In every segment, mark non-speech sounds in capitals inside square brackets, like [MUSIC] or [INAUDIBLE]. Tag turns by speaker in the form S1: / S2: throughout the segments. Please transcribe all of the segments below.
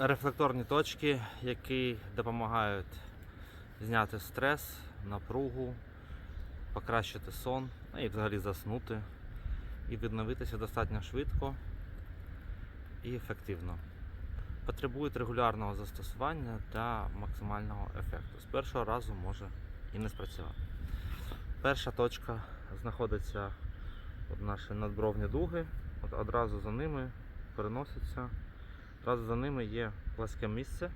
S1: рефлекторні точки, які допомагають зняти стрес, напругу, покращити сон ну і взагалі заснути і відновитися достатньо швидко і ефективно. Потребують регулярного застосування та максимального ефекту. З першого разу може і не спрацювати. Перша точка знаходиться от наші надбровні дуги. От одразу за ними переноситься. Одразу за ними є пласке місце.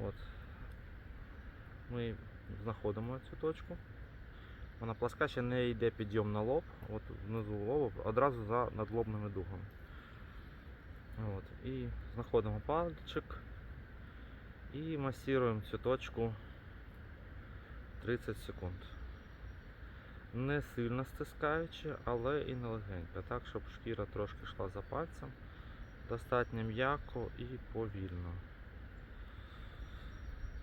S1: От. Ми знаходимо цю точку. Вона пласка ще не йде підйом на лоб, от внизу лобу, одразу за надлобними дугами. От. І знаходимо пальчик і масіруємо цю точку 30 секунд. Не сильно стискаючи, але і не легенько, так, щоб шкіра трошки йшла за пальцем. Достатньо м'яко і повільно.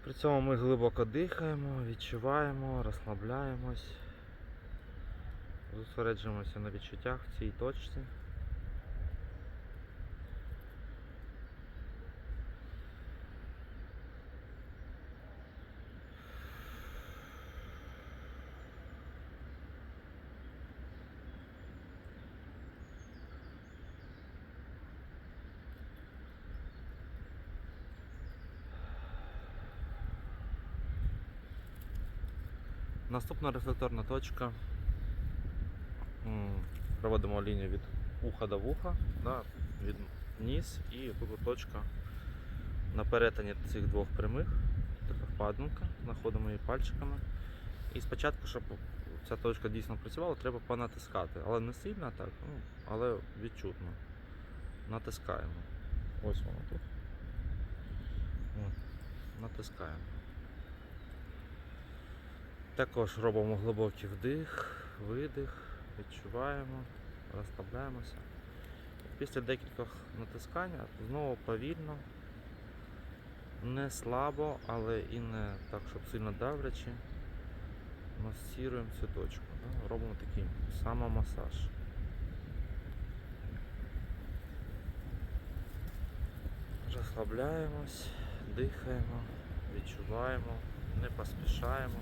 S1: При цьому ми глибоко дихаємо, відчуваємо, розслабляємось, зосереджуємося на відчуттях в цій точці. Наступна рефлекторна точка. Проводимо лінію від уха до вуха, да, від ніс і точка на перетині цих двох прямих, така впадинка, знаходимо її пальчиками. І спочатку, щоб ця точка дійсно працювала, треба понатискати. Але не сильно так, ну, але відчутно. Натискаємо. Ось воно тут. Натискаємо. Також робимо глибокий вдих, видих, відчуваємо, розслабляємося. Після декількох натискань знову повільно, не слабо, але і не так, щоб сильно давлячи, масіруємо цю точку. Робимо такий самомасаж. Розслабляємось, дихаємо, відчуваємо, не поспішаємо.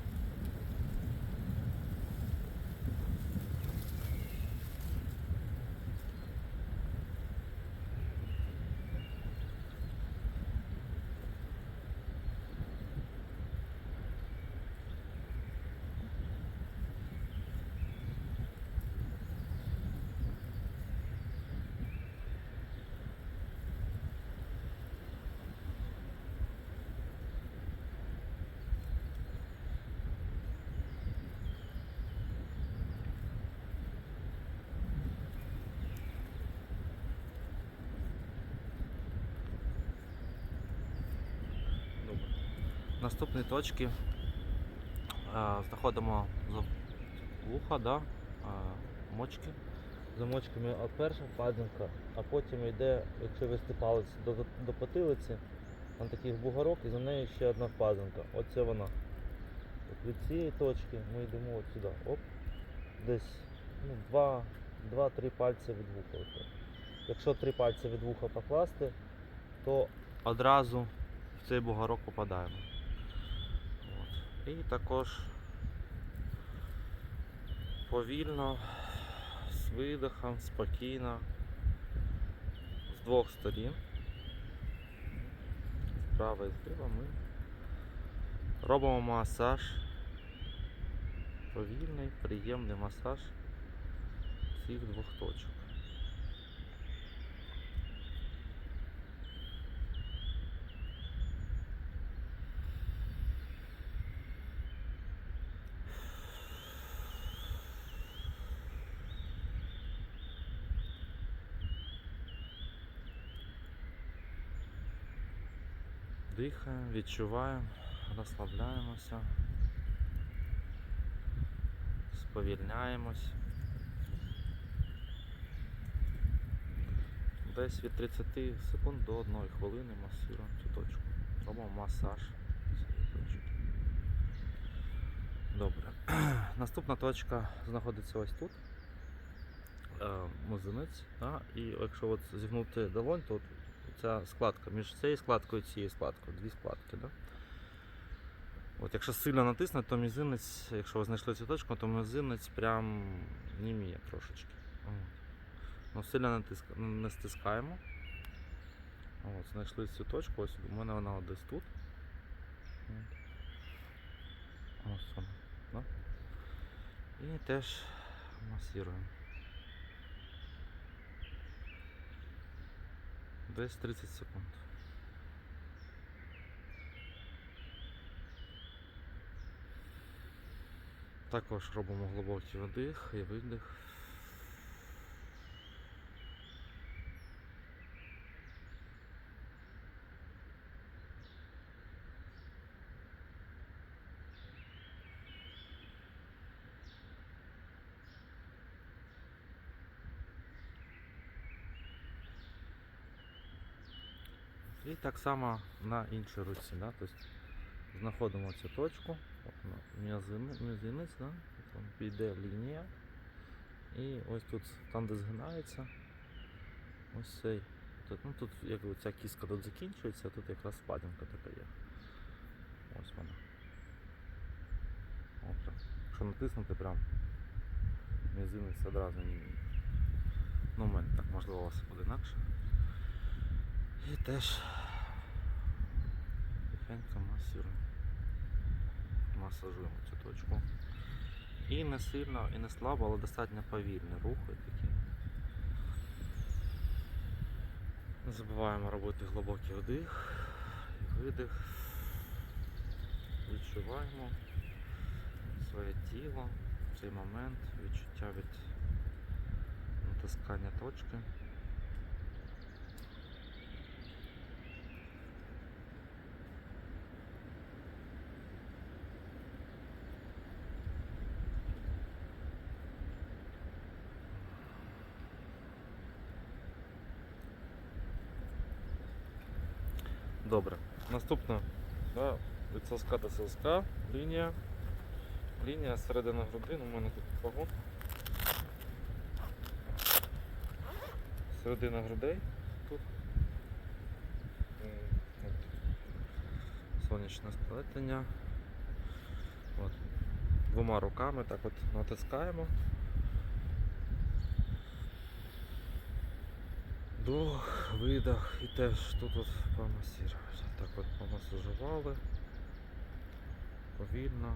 S1: Добре. Наступні точки а, знаходимо вуха, да, мочки. За мочками от перша впадинка, а потім йде, якщо вести палець до, до потилиці, там такий бугорок і за нею ще одна впадинка. Оце вона. От від цієї точки ми йдемо от сюди. Оп. Десь ну, два, два-три пальці від вуха. Якщо три пальці від вуха покласти, то одразу в цей бугорок попадаємо. І також повільно, з видихом, спокійно, з двох сторін. Справа і зліва ми робимо масаж. Повільний, приємний масаж цих двох точок. Дихаємо, відчуваємо, розслабляємося, сповільняємось. Десь від 30 секунд до 1 хвилини масуємо цю точку. Робимо масаж. Добре. [CLEARS THROAT] Наступна точка знаходиться ось тут. Е, Да? І якщо от зігнути долонь, то ця складка між цією складкою і цією складкою. Дві складки. Да? От, якщо сильно натиснути, то мізинець, якщо ви знайшли цю точку, то мізинець прям німіє трошечки. Ну, сильно натиска... не стискаємо. От, знайшли цю точку, ось у мене вона десь тут. Ось вона. Да? І теж масируємо. Десь 30 секунд. Також робимо глибокий вдих і видих. І так само на іншій руці. Да? Тобто знаходимо цю точку, от мізинець, да? піде лінія. І ось тут, там де згинається, ось цей. Тут, ну, тут якби ця кіска тут закінчується, тут якраз спадінка така є. Ось вона. О, прям. Якщо натиснути прям мізинець одразу не. Ну, у мене так, можливо, у вас буде інакше. І теж тихенько. Масажуємо цю точку. І не сильно, і не слабо, але достатньо повільні рухи такі. Не забуваємо робити глибокий вдих і видих. Відчуваємо своє тіло, цей момент, відчуття від натискання точки. Добре. Наступне. Да, від соска до соска. Лінія. Лінія середина грудин. У мене тут погон. Середина грудей. Тут. От. Сонячне сплетення. От. Двома руками так от натискаємо. Вдох, видох і теж тут от помасірували. Так от помасажували. Повільно,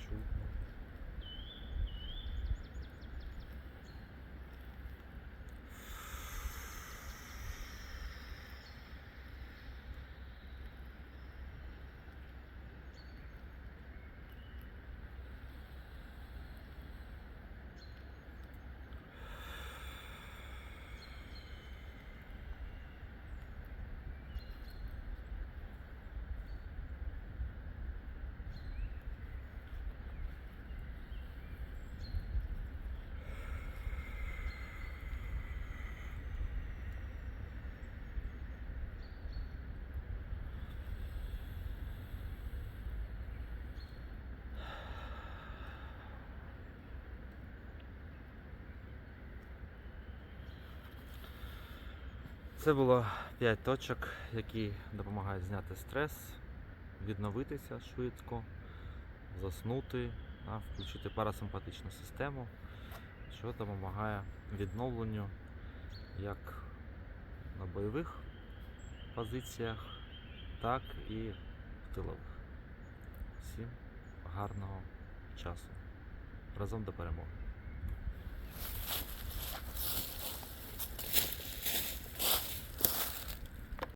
S1: чутно. Це було 5 точок, які допомагають зняти стрес, відновитися швидко, заснути, включити парасимпатичну систему, що допомагає відновленню як на бойових позиціях, так і в тилових. Всім гарного часу. Разом до перемоги.